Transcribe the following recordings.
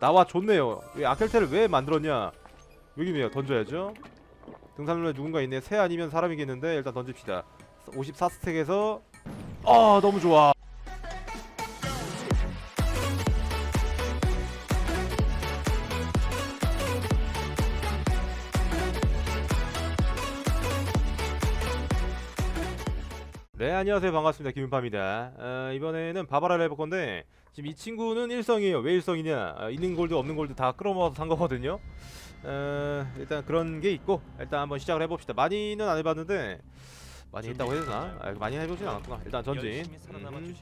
나와 좋네요. 왜 아켈테를 왜 만들었냐? 여기네요. 던져야죠. 등산로에 누군가 있네. 새 아니면 사람이겠는데 일단 던집시다. 54스택에서 아 너무 좋아. 네 안녕하세요. 반갑습니다. 김윤파입니다. 어, 이번에는 바바라를 해볼 건데 지금 이 친구는 일성이에요. 왜 일성이냐? 아, 있는 골드 없는 골드 다 끌어모아서 산 거거든요. 어, 일단 그런 게 있고 일단 한번 시작을 해봅시다. 많이는 안 해봤는데 많이 했다고 해야 되나? 아, 많이 해보진 않았구나. 일단 전진. 음.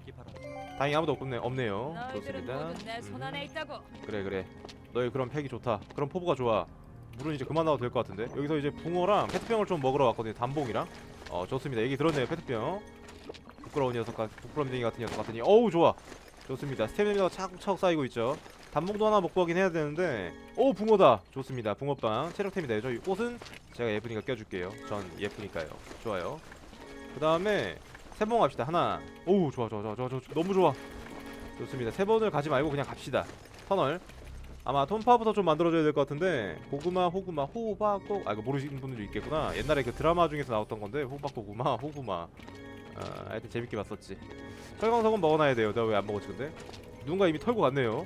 다행히 아무도 없네, 없네요. 너희들은 좋습니다. 모두 내 손 안에 음, 있다고. 그래 그래. 너희 그런 팩이 좋다. 그런 포부가 좋아. 물은 이제 그만 나와도 될 것 같은데. 여기서 이제 붕어랑 페트병을 좀 먹으러 왔거든요 담봉이랑. 어 좋습니다. 얘기 들었네요 페트병. 부끄러운 녀석 같 부끄럼쟁이 같은 녀석 같으니. 어우 좋아 좋습니다. 스태미나가 차곡차곡 쌓이고 있죠. 담봉도 하나 먹고 하긴 해야 되는데 오 붕어다. 좋습니다. 붕어빵 체력템이다. 저희 옷은 제가 예쁘니까 껴줄게요. 전 예쁘니까요. 좋아요. 그 다음에 세 번 갑시다. 하나. 오우 좋아 좋아 좋아 좋아 좋아. 너무 좋아. 좋습니다. 세 번을 가지 말고 그냥 갑시다. 터널. 아마 톤파부터 좀 만들어줘야 될 것 같은데 고구마 호구마 호박고 아 이거 모르시는 분들도 있겠구나. 옛날에 그 드라마 중에서 나왔던 건데 호박고구마 호구마 아 하여튼 재밌게 봤었지. 철광석은 먹어놔야 돼요. 내가 왜 안 먹었지 근데? 누군가 이미 털고 갔네요.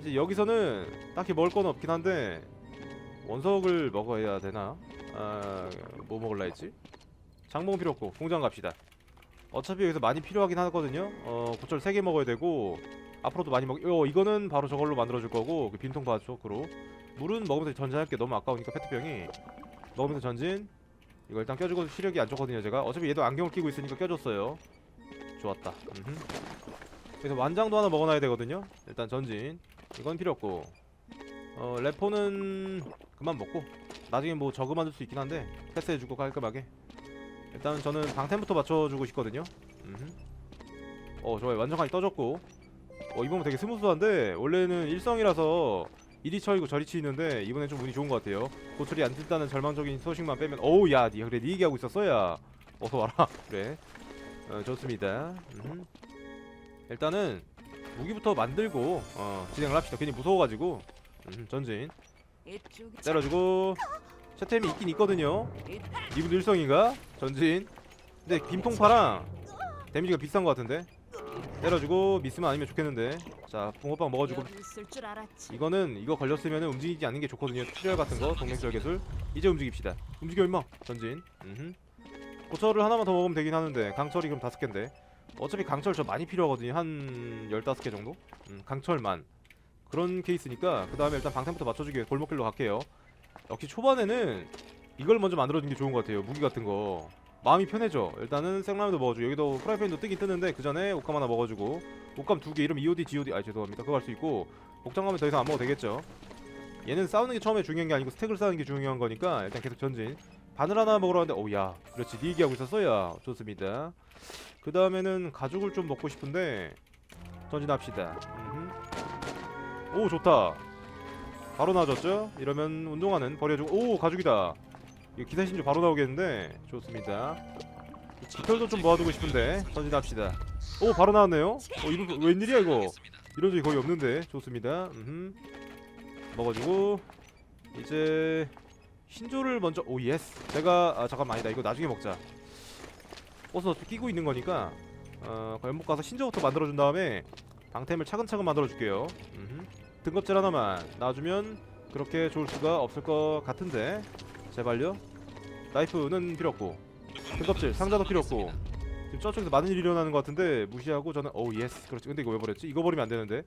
이제 여기서는 딱히 먹을 건 없긴 한데 원석을 먹어야 되나? 아 뭐 먹을라 했지? 장봉 필요 없고 공장 갑시다. 어차피 여기서 많이 필요하긴 하거든요. 어 고철 3개 먹어야 되고 앞으로도 많이 먹. 어 이거는 바로 저걸로 만들어 줄 거고 그 빈통 바쪽으로. 물은 먹으면서 전진할게. 너무 아까우니까 페트병이. 먹으면서 전진. 이거 일단 껴주고 시력이 안 좋거든요 제가. 어차피 얘도 안경을 끼고 있으니까 껴줬어요. 좋았다. 음흠. 그래서 완장도 하나 먹어놔야 되거든요. 일단 전진. 이건 필요 없고. 어 레포는 그만 먹고 나중에 뭐 저그 만들 수 있긴 한데 패스해주고 깔끔하게. 일단 저는 방템부터 맞춰주고 싶거든요. 음흠. 어 좋아요 완전하게 떠졌고 어 이번은 되게 스무스한데 원래는 일성이라서 이리 쳐이고 저리 치이는데 이번엔 좀 운이 좋은 것 같아요. 고철이 안 뜬다는 절망적인 소식만 빼면 어우 야 니, 그래 니 얘기하고 있었어 야. 어서 와라. 그래. 어 좋습니다. 음. 일단은 무기부터 만들고 어 진행을 합시다. 괜히 무서워가지고. 음, 전진. 때려주고. 채템이 있긴 있거든요. 이분도 일성인가? 전진. 근데 김통파랑 데미지가 비싼 것 같은데 때려주고 미스만 아니면 좋겠는데. 자 붕어빵 먹어주고. 여기 있을 줄 알았지. 이거는 이거 걸렸으면 움직이지 않는 게 좋거든요. 출혈 같은 거 동맹절 개술. 이제 움직입시다. 움직여 임마. 전진. 음흠. 고철을 하나만 더 먹으면 되긴 하는데 강철이 그럼 다섯 개인데. 어차피 강철 저 많이 필요하거든요. 한 15개 정도? 음, 강철만. 그런 케이스니까 그 다음에 일단 방템부터 맞춰주기 위해 골목길로 갈게요. 역시 초반에는 이걸 먼저 만들어주는 게 좋은 것 같아요. 무기 같은 거 마음이 편해져. 일단은 생라면도 먹어주고 여기도 프라이팬도 뜨긴 뜨는데 그 전에 옷감 하나 먹어주고 옷감 두 개 이름 EOD, GOD 아 죄송합니다. 그거 할 수 있고 복장 가면 더 이상 안 먹어도 되겠죠. 얘는 싸우는 게 처음에 중요한 게 아니고 스택을 쌓는 게 중요한 거니까 일단 계속 전진. 바늘 하나 먹으러 왔는데 오야 그렇지. 네 얘기하고 있었어 야 좋습니다. 그 다음에는 가죽을 좀 먹고 싶은데 전진합시다. 오 좋다. 바로 나아졌죠? 이러면 운동화는 버려주고 오 가죽이다 이거 기사 신주 바로 나오겠는데? 좋습니다. 깃털도 좀 모아두고 싶은데 전진합시다. 오 바로 나왔네요? 어 이거 웬일이야 이거? 이런 적이 거의 없는데. 좋습니다. 음흠. 먹어주고 이제 신조를 먼저 오 예스. 제가 아 잠깐만 아니다. 이거 나중에 먹자. 어서 끼고 있는 거니까 어 연못 가서 신조부터 만들어준 다음에 방템을 차근차근 만들어줄게요. 음흠. 등껍질 하나만 놔주면 그렇게 좋을 수가 없을 것 같은데 제발요. 나이프는 필요 없고 등껍질 상자도 필요 없고 지금 저쪽에서 많은 일이 일어나는 것 같은데 무시하고 저는 오우 예스 그렇지. 근데 이거 왜 버렸지? 이거 버리면 안 되는데.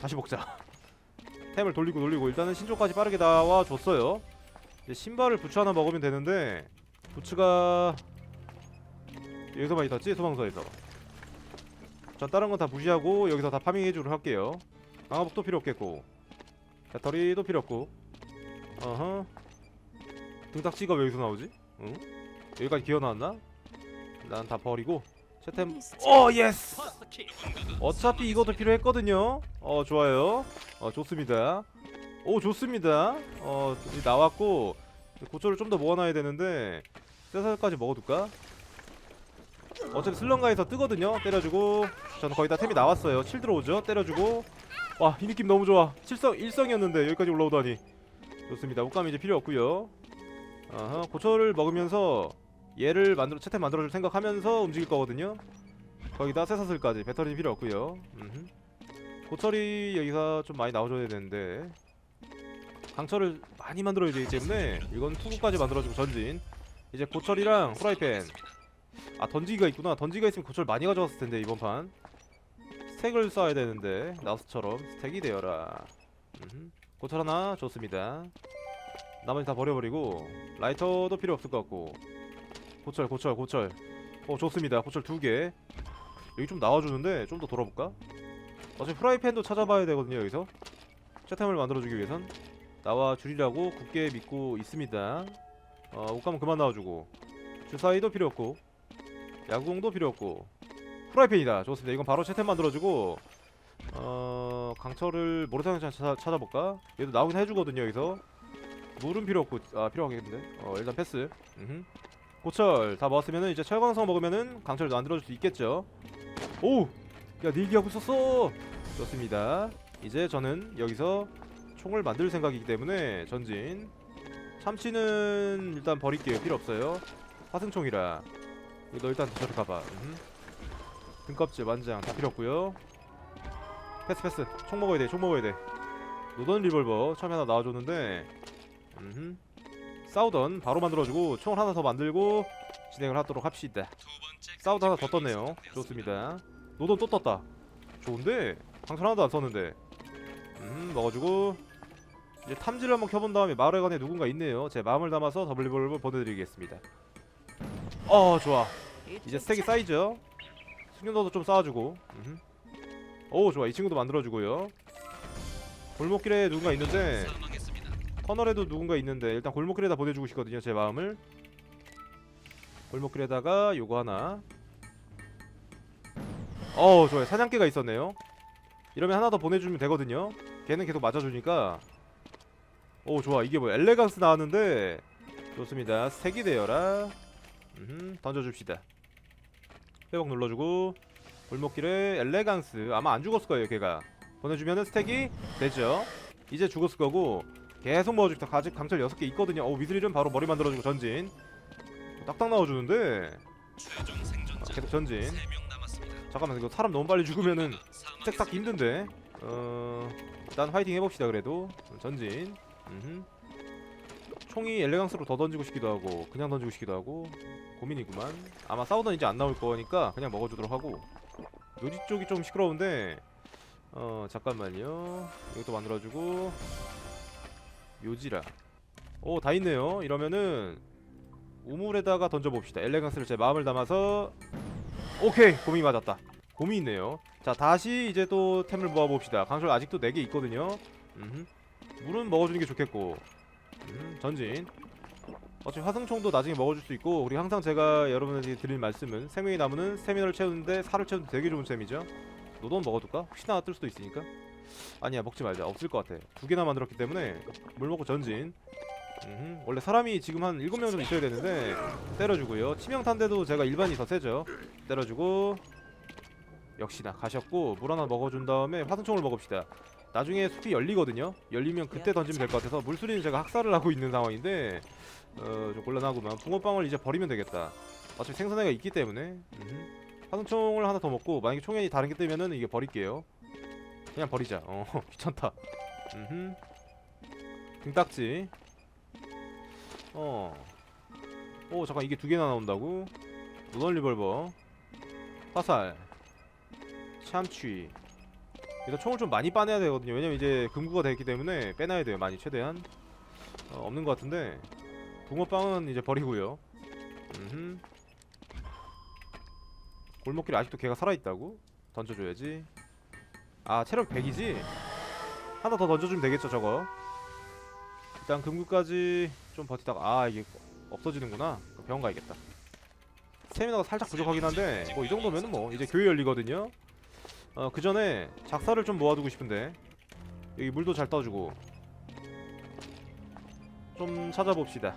다시 먹자. 템을 돌리고 돌리고 일단은 신조까지 빠르게 나와 줬어요. 이제 신발을 부츠 하나 먹으면 되는데 부츠가 여기서 많이 탔지? 소방서에서. 전 다른 건 다 무시하고 여기서 다 파밍 해주로 할게요. 방어복도 필요 없겠고. 배터리도 필요 없고. 어허 등딱지가 왜 여기서 나오지? 응? 여기까지 기어 나왔나? 난 다 버리고. 채템. 오 예스! 어차피 이것도 필요했거든요. 어 좋아요. 어 좋습니다. 오 좋습니다. 어 나왔고 고초를 좀 더 모아놔야 되는데 쇠살까지 먹어둘까? 어차피 슬렁가에서 뜨거든요. 때려주고. 저는 거의 다 템이 나왔어요. 칠 들어오죠? 때려주고. 와 이 느낌 너무 좋아. 칠성 일성이었는데 여기까지 올라오다니. 좋습니다. 옷감이 이제 필요 없고요 아하 고철을 먹으면서 얘를 만들어 채템 만들어줄 생각하면서 움직일 거거든요. 거기다 쇠사슬까지 배터리 필요 없고요. 음흠. 고철이 여기서 좀 많이 나와줘야 되는데. 강철을 많이 만들어야 되기 때문에. 이건 투구까지 만들어주고 전진. 이제 고철이랑 후라이팬. 아 던지기가 있구나. 던지기가 있으면 고철 많이 가져왔을 텐데 이번 판. 스택을 쌓아야 되는데 나스처럼 스택이 되어라. 음흠. 고철 하나 좋습니다 나머지 다 버려버리고 라이터도 필요 없을 것 같고. 고철 고철 고철. 어 좋습니다. 고철 두개. 여기 좀 나와주는데 좀 더 돌아볼까? 어차피 프라이팬도 찾아봐야 되거든요 여기서. 채템을 만들어주기 위해선. 나와 줄이라고 굳게 믿고 있습니다. 어 옷감은 그만 나와주고. 주사위도 필요 없고. 야구공도 필요 없고. 프라이팬이다. 좋습니다. 이건 바로 채템 만들어주고 어 강철을 모래사장 찾아, 찾아볼까? 얘도 나오긴 해주거든요 여기서 물은 필요 없고 아 필요하겠는데? 어 일단 패스. 음흠. 고철 다 모았으면은 이제 철광석 먹으면은 강철 만들어줄 수 있겠죠? 오야 내기하고 있었어! 좋습니다. 이제 저는 여기서 총을 만들 생각이기 때문에 전진. 참치는 일단 버릴게요. 필요 없어요. 화승총이라. 너 일단 저리 가봐. 음흠. 등껍질 완장 다 필요 없고요. 패스 패스. 총 먹어야 돼총 먹어야 돼. 노던 리볼버 처음에 하나 나와줬는데 음흠. 싸우던 바로 만들어주고 총을 하나 더 만들고 진행을 하도록 합시다. 싸우다 하나 더 떴네요. 좋습니다. 노던 또 떴다. 좋은데? 강철 하나도 안 썼는데. 음 먹어주고 이제 탐지를 한번 켜본 다음에 마을회관에 누군가 있네요. 제 마음을 담아서 더블 리볼버 보내드리겠습니다. 어 좋아. 이제 스택이 쌓이죠? 숙련도도 좀 쌓아주고. 음흠. 오 좋아. 이 친구도 만들어주고요. 골목길에 누군가 있는데 터널에도 누군가 있는데 일단 골목길에다 보내주고 싶거든요 제 마음을. 골목길에다가 요거 하나. 어 좋아요. 사냥개가 있었네요. 이러면 하나 더 보내주면 되거든요. 걔는 계속 맞아주니까. 오 좋아. 이게 뭐 엘레강스 나왔는데. 좋습니다. 색이 되어라. 음흠, 던져줍시다. 회복 눌러주고 골목길에 엘레강스. 아마 안 죽었을 거예요 걔가. 보내주면은 스택이 되죠. 이제 죽었을 거고 계속 먹어주겠다 가직 강철 6개 있거든요. 어 미스릴은 바로 머리 만들어주고 전진. 딱딱 나와주는데. 아, 계속 전진. 잠깐만 이거 사람 너무 빨리 죽으면은 쌓기 힘든데. 어 일단 화이팅 해봅시다 그래도. 전진. 음흠. 총이 엘레강스로 더 던지고 싶기도 하고 그냥 던지고 싶기도 하고 고민이구만. 아마 싸우던 이제 안 나올 거니까 그냥 먹어주도록 하고. 묘지 쪽이 좀 시끄러운데 어 잠깐만요. 이것도 만들어주고 묘지라. 오 다 있네요. 이러면은 우물에다가 던져봅시다. 엘레강스를 제 마음을 담아서. 오케이 곰이 맞았다. 곰이 있네요. 자 다시 이제 또 템을 모아봅시다. 강철 아직도 4개 있거든요. 음흠. 물은 먹어주는 게 좋겠고. 음, 전진. 어차피 화승총도 나중에 먹어줄 수 있고 우리 항상 제가 여러분에게 드릴 말씀은 생명의 나무는 스태미너를 채우는데 살을 채우는 데 되게 좋은 셈이죠. 노돈 먹어둘까? 혹시나 뜰 수도 있으니까 아니야 먹지 말자. 없을 것 같아. 두 개나 만들었기 때문에 물 먹고 전진. 음흠. 원래 사람이 지금 한 7명 정도 있어야 되는데 때려주고요. 치명탄대도 제가 일반이 더 세죠. 때려주고 역시나 가셨고 물 하나 먹어준 다음에 화승총을 먹읍시다. 나중에 숲이 열리거든요. 열리면 그때 던지면 될 것 같아서 물수리는 제가 학살을 하고 있는 상황인데 어 좀 곤란하구만. 붕어빵을 이제 버리면 되겠다. 어차피 생선회가 있기 때문에. 음흠. 화승총을 하나 더 먹고 만약에 총연이 다른 게 뜨면은 이게 버릴게요 그냥 버리자. 어 귀찮다. 음흠. 등딱지. 어. 오 잠깐 이게 두 개나 나온다고? 노던 리볼버. 화살. 참취. 일단 총을 좀 많이 빠내야 되거든요. 왜냐면 이제 금구가 됐기 때문에 빼놔야 돼요 많이 최대한. 어, 없는 것 같은데. 붕어빵은 이제 버리고요. 음흠. 골목길에 아직도 걔가 살아있다고? 던져줘야지 아 체력 100이지? 하나 더 던져주면 되겠죠 저거. 일단 금구까지 좀 버티다가 아 이게 없어지는구나. 병원 가야겠다. 스태미나가 살짝 부족하긴 한데 뭐 이 정도면은 뭐 이제 교회 열리거든요. 어 그 전에 작사를 좀 모아두고 싶은데 여기 물도 잘 떠주고. 좀 찾아봅시다.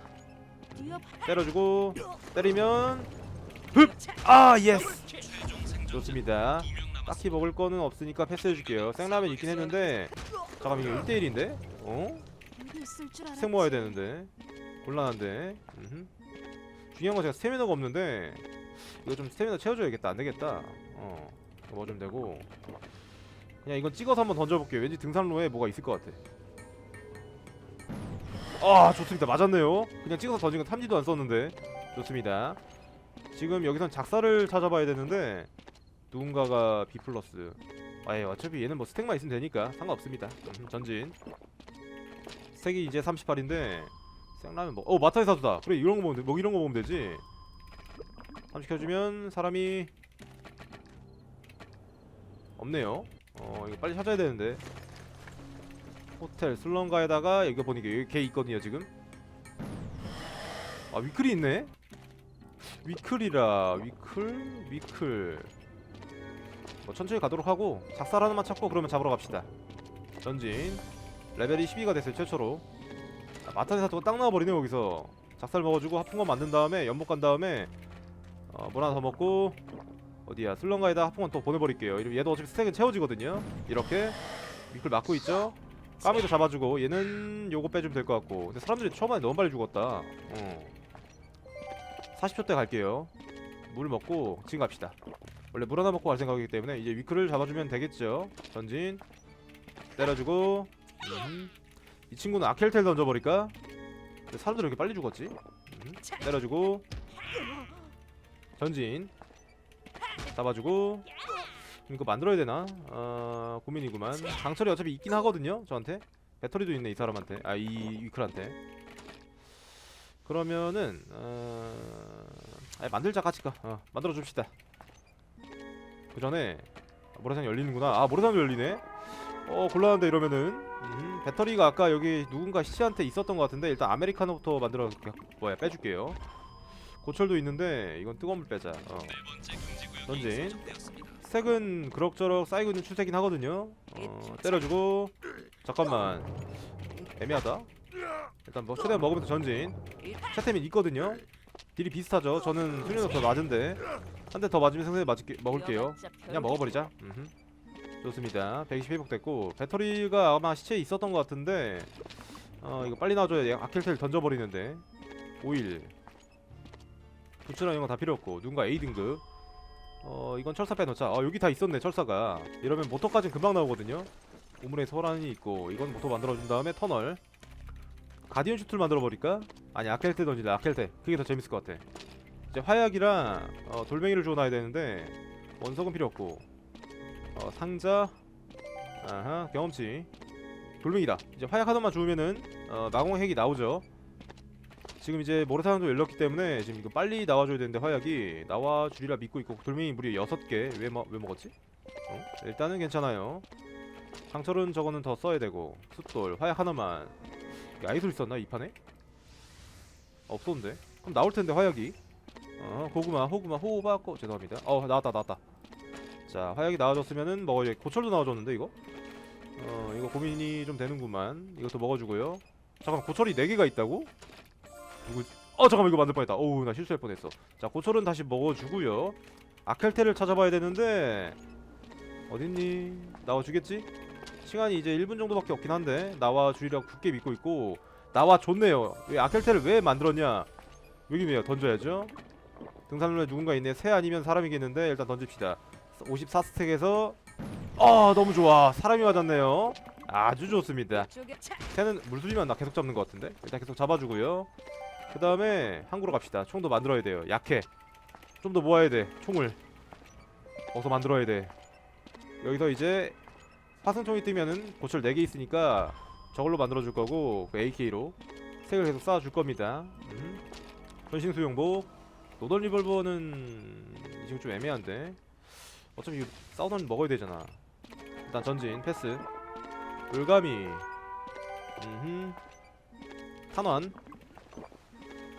때려주고 때리면 흡! 아 예스! 좋습니다 딱히 먹을 거는 없으니까 패스해줄게요. 생라면 있긴 했는데 잠깐만 이거 1대1인데? 어? 스택 모아야 되는데. 곤란한데. 음흠. 중요한 건 제가 스태미너가 없는데 이거 좀 스태미너 채워줘야겠다. 안되겠다. 어 뭐 좀 되고. 그냥 이건 찍어서 한번 던져볼게요. 왠지 등산로에 뭐가 있을 것 같아. 아 좋습니다. 맞았네요. 그냥 찍어서 던진 건 탐지도 안 썼는데. 좋습니다. 지금 여기선 작사를 찾아봐야 되는데 누군가가 B 플러스 아예 어차피 얘는 뭐 스택만 있으면 되니까 상관없습니다 음, 전진 스택이 이제 38인데 생라면 뭐, 어 마타이 사수다. 그래 이런 거 돼. 뭐 이런 거 보면 되지. 함 시켜주면 사람이 없네요. 어 이거 빨리 찾아야 되는데. 호텔 슬런가에다가 여기 보니까 여기 걔 있거든요 지금. 아 위클이 있네. 위클이라 위클 위클. 뭐 천천히 가도록 하고 작살 하나만 찾고 그러면 잡으러 갑시다. 전진. 레벨이 12가 됐어요 최초로. 아, 마타네 사토가 딱 나와버리네 거기서. 작살 먹어주고 하픈 건 만든 다음에 연못 간 다음에 어, 물 하나 더 먹고 어디야? 슬렁가에다 하픈 건또 보내버릴게요. 이러면 얘도 어차피 스택은 채워지거든요. 이렇게 미클 막고 있죠? 까미도 잡아주고 얘는 요거 빼주면 될 것 같고. 근데 사람들이 초반에 너무 빨리 죽었다. 어. 40초 때 갈게요. 물 먹고 지금 갑시다 원래 물 하나 먹고 갈 생각이기 때문에 이제 위클을 잡아주면 되겠죠. 전진. 때려주고. 음. 이 친구는 아켈텔 던져버릴까? 근데 사람들이 이렇게 빨리 죽었지? 음, 때려주고. 전진. 잡아주고. 이거 만들어야 되나? 어, 고민이구만. 강철이 어차피 있긴 하거든요 저한테. 배터리도 있네 이 사람한테. 아 이 위클한테. 그러면은 어... 아니, 만들자 같이 가. 어, 만들어 줍시다 그 전에 모래산 열리는구나. 아 모래산 열리네. 어 곤란한데 이러면은. 음, 배터리가 아까 여기 누군가 시체한테 있었던 것 같은데 일단 아메리카노부터 만들어 겨- 뭐야 빼줄게요. 고철도 있는데 이건 뜨거운 물 빼자. 어. 전진. 색은 그럭저럭 쌓이고 있는 추세긴 하거든요. 어, 때려주고. 잠깐만. 애매하다. 일단 뭐 최대한 먹으면서 전진. 차템이 있거든요 딜이 비슷하죠 저는 수련도 더 낮은데 한 대 더 맞으면 상대 맞을게 먹을게요 그냥 먹어버리자. 음흠. 좋습니다. 120 회복됐고 배터리가 아마 시체에 있었던 것 같은데 어 이거 빨리 나와줘야 돼. 아켈텔 던져버리는데 5일 부츠랑 이런 거 다 필요 없고 누군가 A 등급 어 이건 철사 빼놓자. 아 여기 다 있었네 철사가. 이러면 모터까지 금방 나오거든요. 우물에 소란이 있고 이건 모터 만들어준 다음에 터널 가디언 슈트를 만들어버릴까? 아니 아켈텔 던질래 아켈텔 그게 더 재밌을 것 같아. 이제 화약이랑 어, 돌멩이를 주워놔야 되는데 원석은 필요 없고. 어, 상자. 아하 경험치. 돌멩이다. 이제 화약 하나만 주우면은 어, 나공 핵이 나오죠. 지금 이제 모래사장도 열렸기 때문에 지금 이거 빨리 나와줘야 되는데 화약이 나와주리라 믿고 있고 돌멩이 무려 6개. 왜, 먹- 왜 먹었지? 어? 일단은 괜찮아요. 강철은 저거는 더 써야 되고 숫돌 화약 하나만 아이솔 있었나 이 판에? 없었는데. 그럼 나올 텐데 화약이. 어 고구마 호구마 호박 고 죄송합니다. 어 나왔다 나왔다. 자 화약이 나와줬으면은 먹어야 돼. 고철도 나와줬는데 이거? 어 이거 고민이 좀 되는구만. 이것도 먹어주고요. 잠깐 고철이 4개가 있다고? 누구 어 잠깐만 이거 만들 뻔했다. 어우 나 실수할 뻔했어. 자 고철은 다시 먹어주고요. 아켈테를 찾아봐야 되는데 어딨니? 나와주겠지? 시간이 이제 1분 정도밖에 없긴 한데 나와주리라고 굳게 믿고 있고 나와줬네요. 왜 아켈테를 왜 만들었냐? 여기네요 던져야죠. 등산로에 누군가 있네. 새 아니면 사람이겠는데 일단 던집시다. 54스택에서 아 너무 좋아. 사람이 맞았네요. 아주 좋습니다. 새는 물수리만 나 계속 잡는 것 같은데? 일단 계속 잡아주고요. 그 다음에 항구로 갑시다. 총도 만들어야 돼요. 약해. 좀 더 모아야 돼. 총을. 어서 만들어야 돼. 여기서 이제 화승총이 뜨면은 고철 4개 있으니까 저걸로 만들어줄 거고 그 AK로 색을 계속 쌓아줄 겁니다. 음. 전신 수용복. 노던 리볼버는 지금 좀 애매한데. 어차피 이거 싸우던 먹어야 되잖아. 일단 전진 패스. 올가미 음흠. 탄환.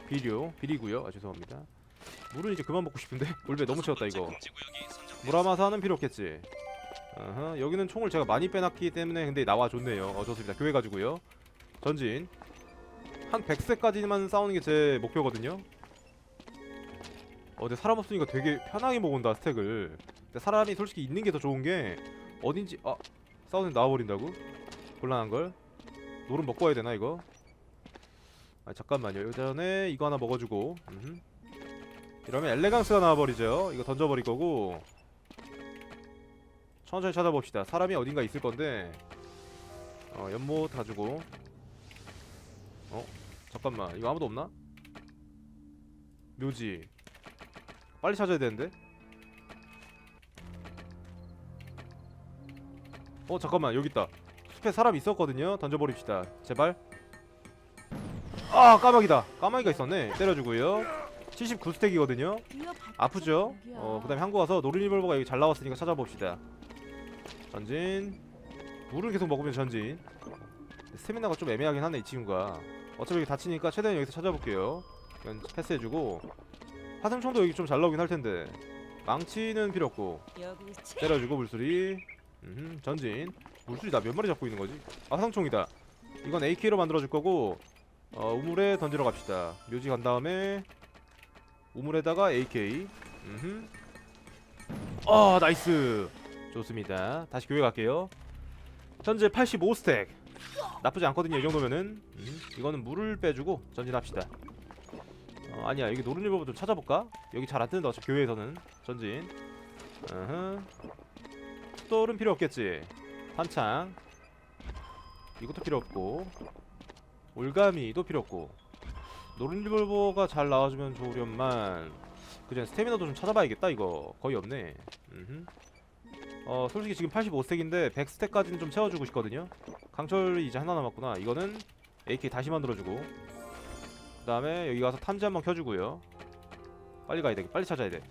비료 비리고요. 아 죄송합니다. 물은 이제 그만 먹고 싶은데? 물배 너무 채웠다 이거. 무라마사는 필요 없겠지 어허, 여기는 총을 제가 많이 빼놨기 때문에 근데 나와줬네요 어 좋습니다 교회 가지고요 전진 한 100세까지만 싸우는 게 제 목표거든요 어 근데 사람 없으니까 되게 편하게 먹은다 스택을 근데 사람이 솔직히 있는 게 더 좋은 게 어딘지 아 사우드 나와버린다고? 곤란한 걸. 노름 먹고 와야 되나 이거? 아 잠깐만요. 예전에 이거 하나 먹어주고. 음흠. 이러면 엘레강스가 나와버리죠. 이거 던져버릴 거고. 천천히 찾아봅시다. 사람이 어딘가 있을 건데. 어 연못 가지고. 어 잠깐만 이거 아무도 없나? 묘지. 빨리 찾아야 되는데. 어 잠깐만 여기 있다. 숲에 사람 있었거든요. 던져버립시다. 제발. 아 까마귀다. 까마귀가 있었네. 때려주고요. 79스택이거든요. 아프죠? 어 그 다음에 한국 와서 노르니볼버가 여기 잘 나왔으니까 찾아봅시다. 전진. 물을 계속 먹으면 전진. 스태미나가 좀 애매하긴 하네 이 친구가. 어차피 여기 다치니까 최대한 여기서 찾아볼게요. 이건 패스해주고. 화생총도 여기 좀 잘 나오긴 할 텐데. 망치는 필요 없고. 때려주고 물소리 음 전진 물소리 나 몇 마리 잡고 있는 거지? 아 화상총이다 이건 AK로 만들어줄 거고 어 우물에 던지러 갑시다 묘지 간 다음에 우물에다가 AK 음흠 어 나이스 좋습니다. 다시 교회 갈게요. 현재 85스택. 나쁘지 않거든요 이 정도면은. 음, 이거는 물을 빼주고 전진합시다. 어, 아니야 여기 노른 일 법을 좀 찾아볼까? 여기 잘 안 뜨는데 어차피 교회에서는 전진. 어허. 똘은 필요 없겠지? 한창. 이것도 필요 없고. 올가미도 필요 없고. 노른 리볼버가 잘 나와주면 좋으련만. 그전 스태미너도 좀 찾아봐야겠다 이거. 거의 없네. 음흠. 어 솔직히 지금 85스택인데 100스택까지는 좀 채워주고 싶거든요. 강철이 이제 하나 남았구나. 이거는 AK 다시 만들어주고. 그 다음에 여기 가서 탐지 한번 켜주고요. 빨리 가야 돼. 빨리 찾아야 돼.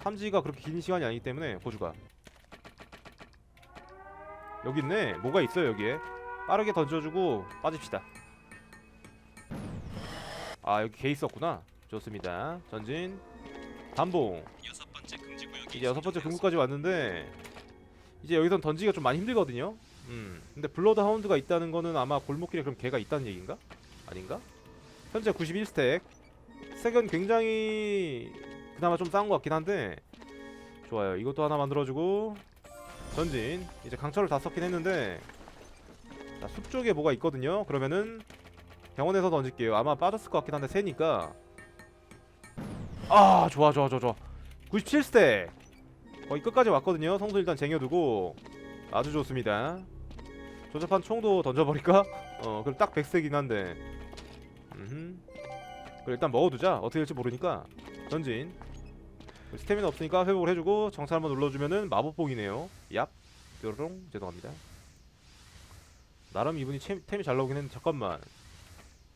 탐지가 그렇게 긴 시간이 아니기 때문에 고주가. 여기 있네. 뭐가 있어요 여기에? 빠르게 던져주고 빠집시다. 아 여기 개 있었구나. 좋습니다. 전진. 구역 이 이제 여섯 번째 금구까지 왔는데 이제 여기선 던지기가 좀 많이 힘들거든요. 음. 근데 블러드 하운드가 있다는 거는 아마 골목길에 그럼 개가 있다는 얘기인가? 아닌가? 현재 91스택 스택은 굉장히 그나마 좀 싼 것 같긴 한데 좋아요. 이것도 하나 만들어주고 전진. 이제 강철을 다 썼긴 했는데 자, 숲 쪽에 뭐가 있거든요. 그러면은 병원에서 던질게요. 아마 빠졌을 것 같긴 한데 새니까. 아 좋아 좋아 좋아 좋아. 97스택 거의 끝까지 왔거든요. 성수 일단 쟁여두고 아주 좋습니다. 조잡한 총도 던져버릴까? 어 그럼 딱 100스택이긴 한데. 음흠. 그럼 일단 먹어두자. 어떻게 될지 모르니까. 전진. 스태미나 없으니까 회복을 해주고 정찰 한번 눌러주면은 마법봉이네요. 얍. 뾰로롱. 죄송합니다. 나름 이분이 템, 템이 잘 나오긴 했는데 잠깐만.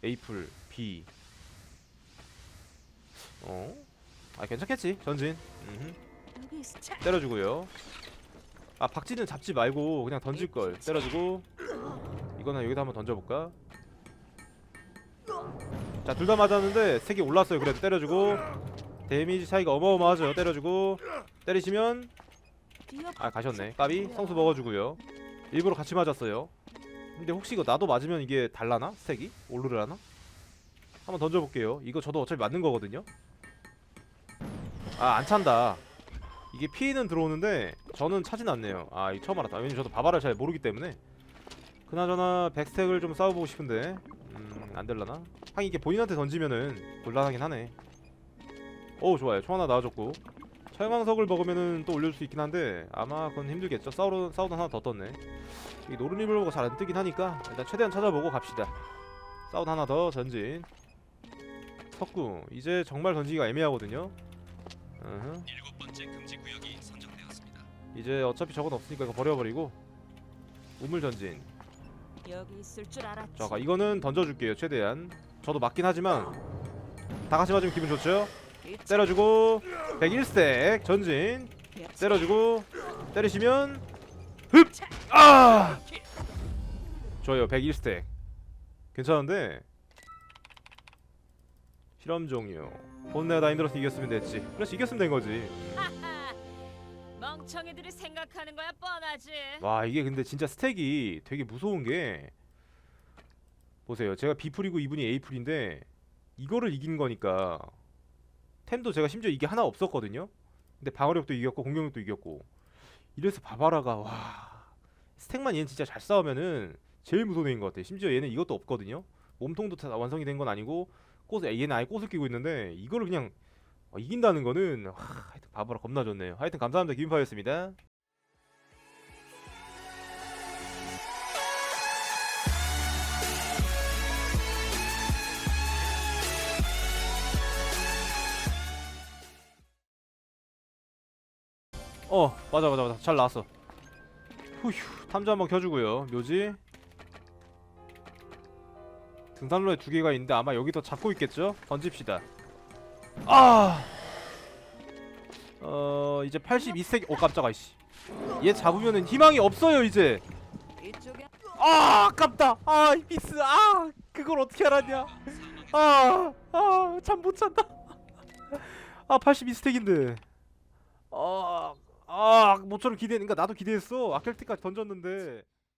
에이플 B 어? 아 괜찮겠지? 전진. 음흠. 때려주고요. 아 박쥐는 잡지 말고 그냥 던질걸. 때려주고. 이거는 여기다 한번 던져볼까? 자 둘 다 맞았는데 색이 올랐어요. 그래도 때려주고. 데미지 차이가 어마어마하죠. 때려주고. 때리시면. 아 가셨네. 까비. 성수 먹어주고요. 일부러 같이 맞았어요. 근데 혹시 이거 나도 맞으면 이게 달라나? 스택이? 오르르라나? 한번 던져볼게요. 이거 저도 어차피 맞는 거거든요. 아 안 찬다 이게 피는 들어오는데 저는 차진 않네요 아 이거 처음 알았다 왜냐면 저도 바바를 잘 모르기 때문에 그나저나 백스택을 좀 싸워보고 싶은데 음 안될라나? 하긴 이게 본인한테 던지면은 곤란하긴 하네 오 좋아요 총 하나 나와줬고 철광석을 먹으면은 또 올릴 수 있긴 한데 아마 그건 힘들겠죠. 싸우던 싸우던 하나 더 떴네. 이 노르니블 보고 잘 안 뜨긴 하니까 일단 최대한 찾아보고 갑시다. 싸우던 하나 더 전진. 석구 이제 정말 던지기가 애매하거든요. 으흠. 번째 금지 구역이 선정되었습니다. 이제 어차피 저건 없으니까 이거 버려버리고 우물 전진. 여기 있을 줄 알았지. 자, 이거는 던져줄게요 최대한. 저도 맞긴 하지만 다 같이 맞으면 기분 좋죠. 때려주고 101스택 전진. 때려주고 때리시면 흡! 아! 좋아요 101스택 괜찮은데 실험 종료 본네가 다 힘들어서 이겼으면 됐지. 그렇지 이겼으면 된 거지. 멍청이들이 생각하는 거야 뻔하지. 와 이게 근데 진짜 스택이 되게 무서운 게 보세요. 제가 B풀이고 이분이 A풀인데 이거를 이긴 거니까 템도 제가 심지어 이게 하나 없었거든요. 근데 방어력도 이겼고 공격력도 이겼고. 이래서 바바라가 와 스택만 얘는 진짜 잘 싸우면은 제일 무서운 애인 것 같아. 심지어 얘는 이것도 없거든요. 몸통도 다 완성이 된 건 아니고 꽃 얘는 아예 꽃을 끼고 있는데 이거를 그냥 어, 이긴다는 거는 하, 하여튼 바바라 겁나 좋네요. 하여튼 감사합니다. 김파였습니다. 어 맞아 맞아 맞아. 잘 나왔어. 후휴 탐자 한번 켜주고요. 묘지 등산로에 두 개가 있는데 아마 여기도 잡고 있겠죠? 던집시다. 아! 어, 이제 82세 어 깜짝아 이씨. 얘 잡으면은 희망이 없어요 이제. 아 아깝다. 아 미스 아 그걸 어떻게 알았냐. 아 아 잠 못 잔다. 아 82스택인데. 아, 아 모처럼 기대 그러니까 나도 기대했어. 아낄 때까지 던졌는데